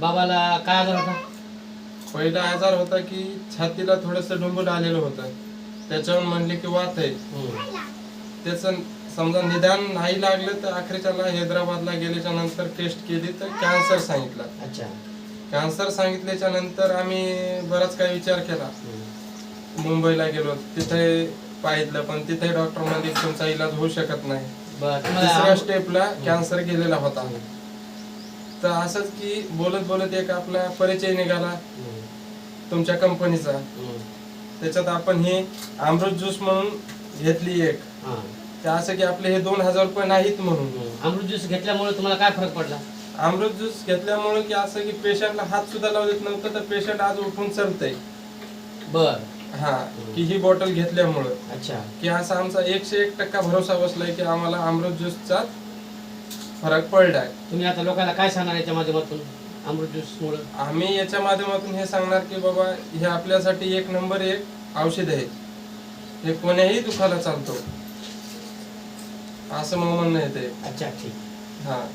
बाबाला काय आजार होता? पहिला आजार होता की छातीला थोडस डुंबून आलेलं होतं. त्याच्यावर म्हणले की वात आहे. त्याचं समजा निदान नाही लागलं तर अखेरच्याला हैदराबादला गेल्याच्यानंतर टेस्ट केली तर कॅन्सर सांगितलं. अच्छा. कॅन्सर सांगितल्याच्या नंतर आम्ही बराच काही विचार केला. मुंबईला गेलो. तिथे पाहितलं पण तिथे डॉक्टर म्हणजे तुमचा इलाज होऊ शकत नाही. बरं तिसऱ्या तुम्हाला स्टेपला कॅन्सर गेलेला होता. तर असंच की बोलत बोलत एक आपला परिचय निघाला. तुमच्या कंपनीचा. त्याच्यात आपण हे अमृत ज्यूस म्हणून घेतली एक हा. ते असं की आपले हे दोन हजार रुपये नाहीत म्हणून. अमृत ज्यूस घेतल्यामुळे तुम्हाला काय फरक पडला अमृत ज्यूस घेतल्यामुळे की असं की पेशंटला हात सुद्धा लावू देत नव्हतं तर पेशंट आज उठून चालतंय बर हा की ही बॉटल घेतल्यामुळं अच्छा की असा आमचा एकशे एक टक्का भरोसा बसलाय की आम्हाला अमृत ज्यूसचा फरक पडलाय. तुम्ही आता लोकांना काय सांगणार याच्या माध्यमातून? अमृत ज्यूस मुळे? आम्ही याच्या माध्यमातून हे सांगणार की बाबा हे आपल्यासाठी एक नंबर एक औषध आहे. हे कोण्याही दुखाला चालतो. असं मग म्हणणं येते अच्छा ठीक. हा.